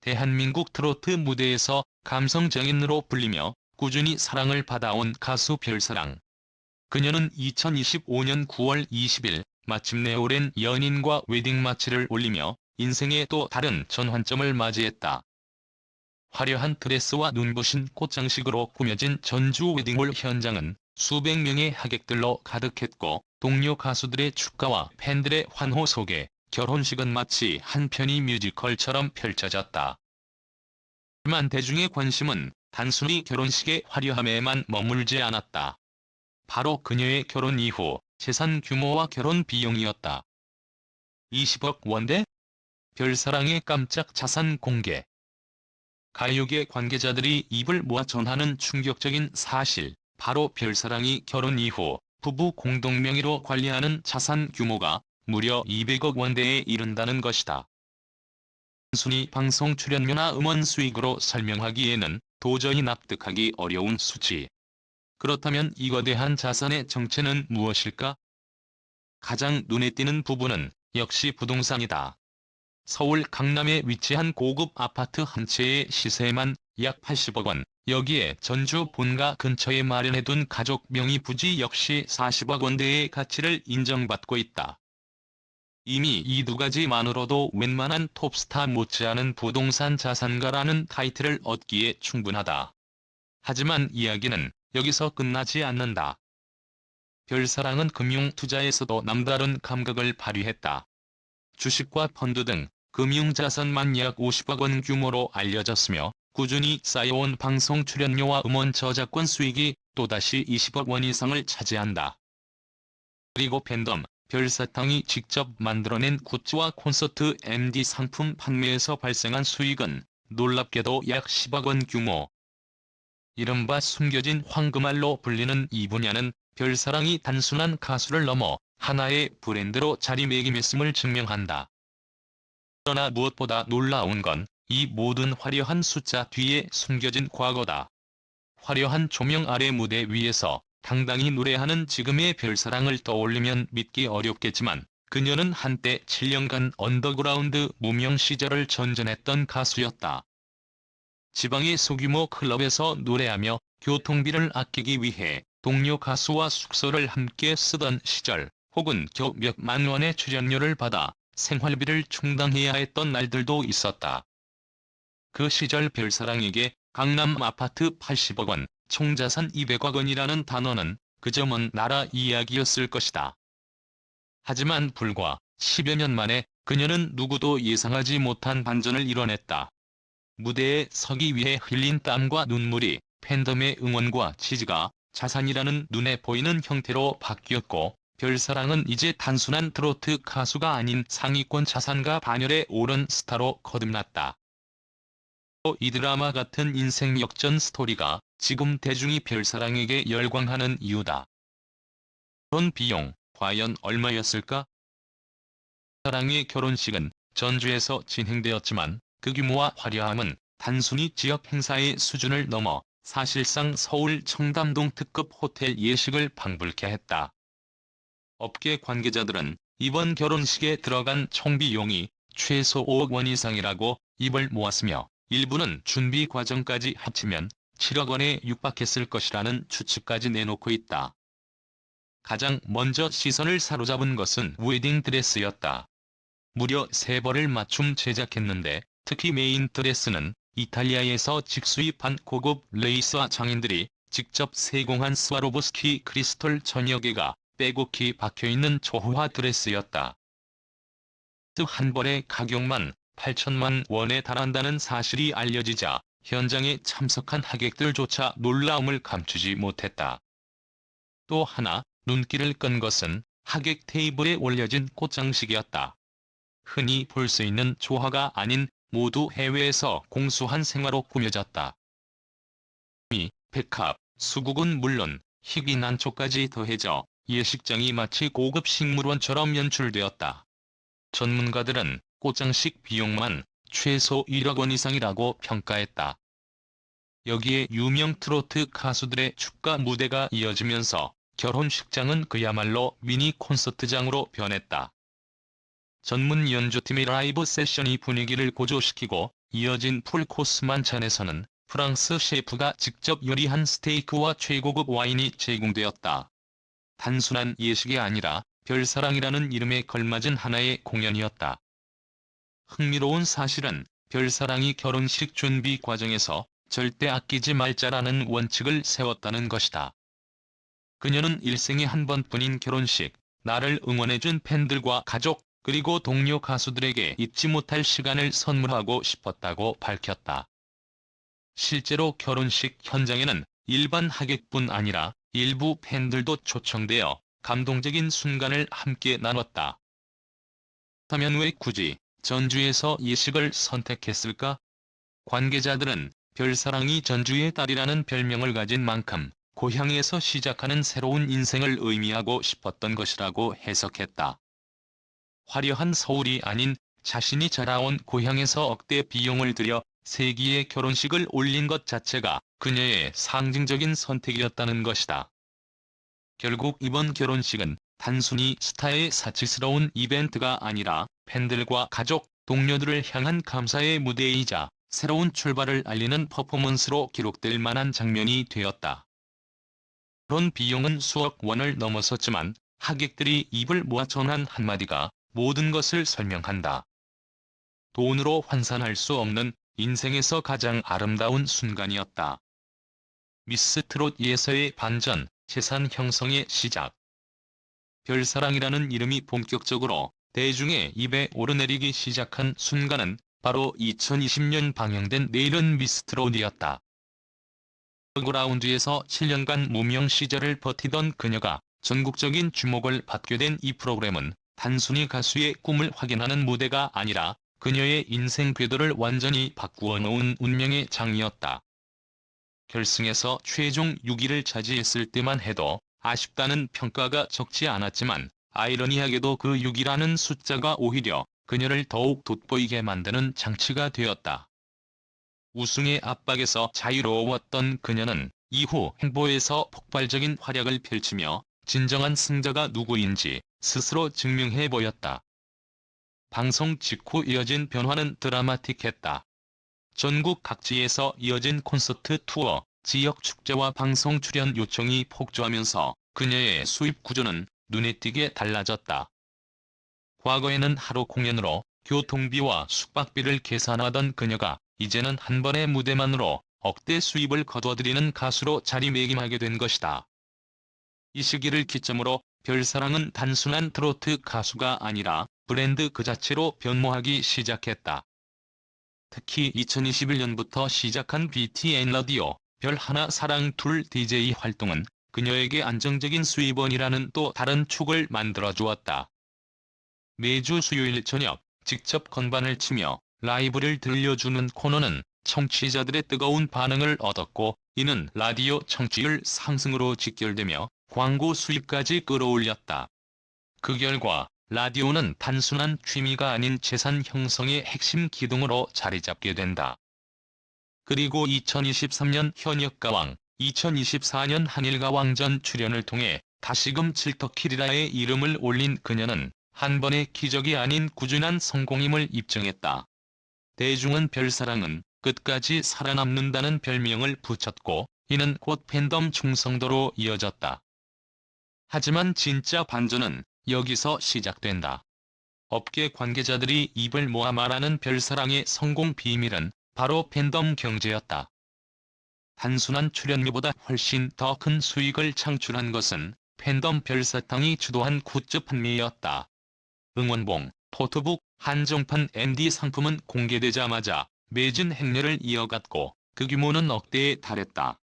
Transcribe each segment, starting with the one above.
대한민국 트로트 무대에서 감성정인으로 불리며 꾸준히 사랑을 받아온 가수 별사랑. 그녀는 2025년 9월 20일 마침내 오랜 연인과 웨딩 마치를 올리며 인생의 또 다른 전환점을 맞이했다. 화려한 드레스와 눈부신 꽃장식으로 꾸며진 전주 웨딩홀 현장은 수백 명의 하객들로 가득했고 동료 가수들의 축가와 팬들의 환호 속에 결혼식은 마치 한 편의 뮤지컬처럼 펼쳐졌다. 하지만 대중의 관심은 단순히 결혼식의 화려함에만 머물지 않았다. 바로 그녀의 결혼 이후 재산 규모와 결혼 비용이었다. 20억 원대? 별사랑의 깜짝 자산 공개. 가요계 관계자들이 입을 모아 전하는 충격적인 사실, 바로 별사랑이 결혼 이후 부부 공동 명의로 관리하는 자산 규모가 무려 200억 원대에 이른다는 것이다. 단순히 방송 출연료나 음원 수익으로 설명하기에는 도저히 납득하기 어려운 수치. 그렇다면 이 거 대한 자산의 정체는 무엇일까? 가장 눈에 띄는 부분은 역시 부동산이다. 서울 강남에 위치한 고급 아파트 한 채의 시세만 약 80억 원, 여기에 전주 본가 근처에 마련해둔 가족 명의 부지 역시 40억 원대의 가치를 인정받고 있다. 이미 이 두 가지만으로도 웬만한 톱스타 못지않은 부동산 자산가라는 타이틀을 얻기에 충분하다. 하지만 이야기는 여기서 끝나지 않는다. 별사랑은 금융 투자에서도 남다른 감각을 발휘했다. 주식과 펀드 등 금융 자산만 약 50억 원 규모로 알려졌으며 꾸준히 쌓여온 방송 출연료와 음원 저작권 수익이 또다시 20억 원 이상을 차지한다. 그리고 팬덤, 별사탕이 직접 만들어낸 굿즈와 콘서트 MD 상품 판매에서 발생한 수익은 놀랍게도 약 10억 원 규모. 이른바 숨겨진 황금알로 불리는 이 분야는 별사랑이 단순한 가수를 넘어 하나의 브랜드로 자리매김했음을 증명한다. 그러나 무엇보다 놀라운 건 이 모든 화려한 숫자 뒤에 숨겨진 과거다. 화려한 조명 아래 무대 위에서 당당히 노래하는 지금의 별사랑을 떠올리면 믿기 어렵겠지만 그녀는 한때 7년간 언더그라운드 무명 시절을 전전했던 가수였다. 지방의 소규모 클럽에서 노래하며 교통비를 아끼기 위해 동료 가수와 숙소를 함께 쓰던 시절 혹은 겨우 몇만 원의 출연료를 받아 생활비를 충당해야 했던 날들도 있었다. 그 시절 별사랑에게 강남 아파트 80억 원, 총자산 200억 원이라는 단어는 그저 먼 나라 이야기였을 것이다. 하지만 불과 10여 년 만에 그녀는 누구도 예상하지 못한 반전을 이뤄냈다. 무대에 서기 위해 흘린 땀과 눈물이 팬덤의 응원과 지지가 자산이라는 눈에 보이는 형태로 바뀌었고 별사랑은 이제 단순한 트로트 가수가 아닌 상위권 자산가 반열에 오른 스타로 거듭났다. 또이 드라마 같은 인생 역전 스토리가 지금 대중이 별사랑에게 열광하는 이유다. 그런 비용, 과연 얼마였을까? 사랑의 결혼식은 전주에서 진행되었지만 그 규모와 화려함은 단순히 지역 행사의 수준을 넘어 사실상 서울 청담동 특급 호텔 예식을 방불케 했다. 업계 관계자들은 이번 결혼식에 들어간 총비용이 최소 5억 원 이상이라고 입을 모았으며 일부는 준비 과정까지 합치면 7억 원에 육박했을 것이라는 추측까지 내놓고 있다. 가장 먼저 시선을 사로잡은 것은 웨딩 드레스였다. 무려 3벌을 맞춤 제작했는데 특히 메인 드레스는 이탈리아에서 직수입한 고급 레이스와 장인들이 직접 세공한 스와로브스키 크리스톨 전여 개가 빼곡히 박혀있는 조화 드레스였다. 한 벌의 가격만 8천만 원에 달한다는 사실이 알려지자 현장에 참석한 하객들조차 놀라움을 감추지 못했다. 또 하나 눈길을 끈 것은 하객 테이블에 올려진 꽃장식이었다. 흔히 볼 수 있는 조화가 아닌 모두 해외에서 공수한 생화로 꾸며졌다. 미, 백합, 수국은 물론 희귀 난초까지 더해져 예식장이 마치 고급 식물원처럼 연출되었다. 전문가들은 꽃장식 비용만 최소 1억 원 이상이라고 평가했다. 여기에 유명 트로트 가수들의 축가 무대가 이어지면서 결혼식장은 그야말로 미니 콘서트장으로 변했다. 전문 연주팀의 라이브 세션이 분위기를 고조시키고 이어진 풀코스 만찬에서는 프랑스 셰프가 직접 요리한 스테이크와 최고급 와인이 제공되었다. 단순한 예식이 아니라 별사랑이라는 이름에 걸맞은 하나의 공연이었다. 흥미로운 사실은 별사랑이 결혼식 준비 과정에서 절대 아끼지 말자라는 원칙을 세웠다는 것이다. 그녀는 일생에 한 번뿐인 결혼식, 나를 응원해준 팬들과 가족, 그리고 동료 가수들에게 잊지 못할 시간을 선물하고 싶었다고 밝혔다. 실제로 결혼식 현장에는 일반 하객뿐 아니라 일부 팬들도 초청되어 감동적인 순간을 함께 나눴다. 하면 왜 굳이 전주에서 예식을 선택했을까? 관계자들은 별사랑이 전주의 딸이라는 별명을 가진 만큼 고향에서 시작하는 새로운 인생을 의미하고 싶었던 것이라고 해석했다. 화려한 서울이 아닌 자신이 자라온 고향에서 억대 비용을 들여 세기의 결혼식을 올린 것 자체가 그녀의 상징적인 선택이었다는 것이다. 결국 이번 결혼식은 단순히 스타의 사치스러운 이벤트가 아니라 팬들과 가족, 동료들을 향한 감사의 무대이자 새로운 출발을 알리는 퍼포먼스로 기록될 만한 장면이 되었다. 그런 비용은 수억 원을 넘어섰지만 하객들이 입을 모아 전한 한마디가 모든 것을 설명한다. 돈으로 환산할 수 없는 인생에서 가장 아름다운 순간이었다. 미스 트롯 예서의 반전, 재산 형성의 시작. 별사랑이라는 이름이 본격적으로 대중의 입에 오르내리기 시작한 순간은 바로 2020년 방영된 내일은 미스트롯이었다. 라운드에서 7년간 무명 시절을 버티던 그녀가 전국적인 주목을 받게 된 이 프로그램은 단순히 가수의 꿈을 확인하는 무대가 아니라 그녀의 인생 궤도를 완전히 바꾸어 놓은 운명의 장이었다. 결승에서 최종 6위를 차지했을 때만 해도 아쉽다는 평가가 적지 않았지만 아이러니하게도 그 6위라는 숫자가 오히려 그녀를 더욱 돋보이게 만드는 장치가 되었다. 우승의 압박에서 자유로웠던 그녀는 이후 행보에서 폭발적인 활약을 펼치며 진정한 승자가 누구인지 스스로 증명해 보였다. 방송 직후 이어진 변화는 드라마틱했다. 전국 각지에서 이어진 콘서트 투어, 지역 축제와 방송 출연 요청이 폭주하면서 그녀의 수입 구조는 눈에 띄게 달라졌다. 과거에는 하루 공연으로 교통비와 숙박비를 계산하던 그녀가 이제는 한 번의 무대만으로 억대 수입을 거둬들이는 가수로 자리매김하게 된 것이다. 이 시기를 기점으로 별사랑은 단순한 트로트 가수가 아니라 브랜드 그 자체로 변모하기 시작했다. 특히 2021년부터 시작한 BTN 라디오 별 하나 사랑 둘 DJ 활동은 그녀에게 안정적인 수입원이라는 또 다른 축을 만들어 주었다. 매주 수요일 저녁 직접 건반을 치며 라이브를 들려주는 코너는 청취자들의 뜨거운 반응을 얻었고 이는 라디오 청취율 상승으로 직결되며 광고 수입까지 끌어올렸다. 그 결과 라디오는 단순한 취미가 아닌 재산 형성의 핵심 기둥으로 자리 잡게 된다. 그리고 2023년 현역가왕, 2024년 한일가왕전 출연을 통해 다시금 칠터키리라의 이름을 올린 그녀는 한 번의 기적이 아닌 꾸준한 성공임을 입증했다. 대중은 별사랑은 끝까지 살아남는다는 별명을 붙였고 이는 곧 팬덤 충성도로 이어졌다. 하지만 진짜 반전은 여기서 시작된다. 업계 관계자들이 입을 모아 말하는 별사랑의 성공 비밀은 바로 팬덤 경제였다. 단순한 출연료보다 훨씬 더 큰 수익을 창출한 것은 팬덤 별사탕이 주도한 굿즈 판매였다. 응원봉, 포토북, 한정판 MD 상품은 공개되자마자 매진 행렬을 이어갔고 그 규모는 억대에 달했다.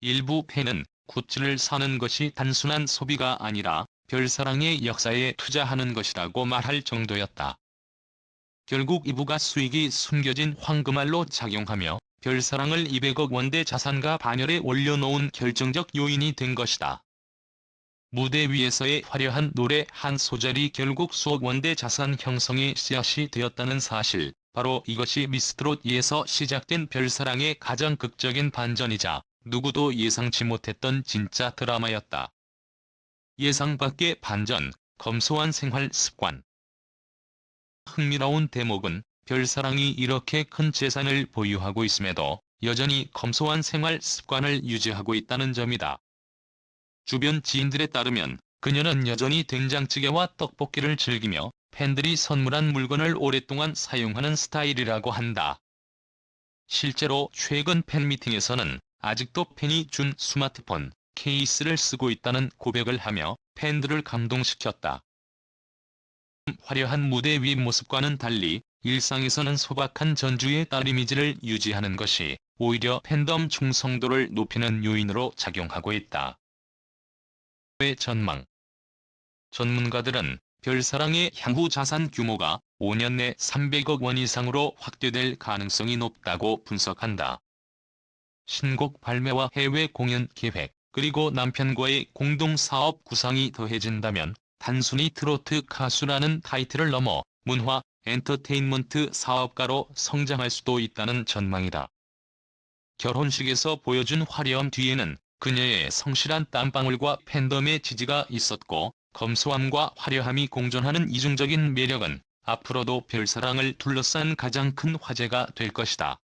일부 팬은 굿즈를 사는 것이 단순한 소비가 아니라 별사랑의 역사에 투자하는 것이라고 말할 정도였다. 결국 이부가 수익이 숨겨진 황금알로 작용하며 별사랑을 200억 원대 자산가 반열에 올려놓은 결정적 요인이 된 것이다. 무대 위에서의 화려한 노래 한 소절이 결국 수억 원대 자산 형성의 씨앗이 되었다는 사실, 바로 이것이 미스트롯에서 시작된 별사랑의 가장 극적인 반전이자 누구도 예상치 못했던 진짜 드라마였다. 예상 밖의 반전, 검소한 생활 습관. 흥미로운 대목은 별사랑이 이렇게 큰 재산을 보유하고 있음에도 여전히 검소한 생활 습관을 유지하고 있다는 점이다. 주변 지인들에 따르면 그녀는 여전히 된장찌개와 떡볶이를 즐기며 팬들이 선물한 물건을 오랫동안 사용하는 스타일이라고 한다. 실제로 최근 팬미팅에서는 아직도 팬이 준 스마트폰, 케이스를 쓰고 있다는 고백을 하며 팬들을 감동시켰다. 화려한 무대 위 모습과는 달리 일상에서는 소박한 전주의 딸 이미지를 유지하는 것이 오히려 팬덤 충성도를 높이는 요인으로 작용하고 있다. 의 전망 전문가들은 별사랑의 향후 자산 규모가 5년 내 300억 원 이상으로 확대될 가능성이 높다고 분석한다. 신곡 발매와 해외 공연 계획, 그리고 남편과의 공동 사업 구상이 더해진다면 단순히 트로트 가수라는 타이틀을 넘어 문화, 엔터테인먼트 사업가로 성장할 수도 있다는 전망이다. 결혼식에서 보여준 화려함 뒤에는 그녀의 성실한 땀방울과 팬덤의 지지가 있었고 검소함과 화려함이 공존하는 이중적인 매력은 앞으로도 별사랑을 둘러싼 가장 큰 화제가 될 것이다.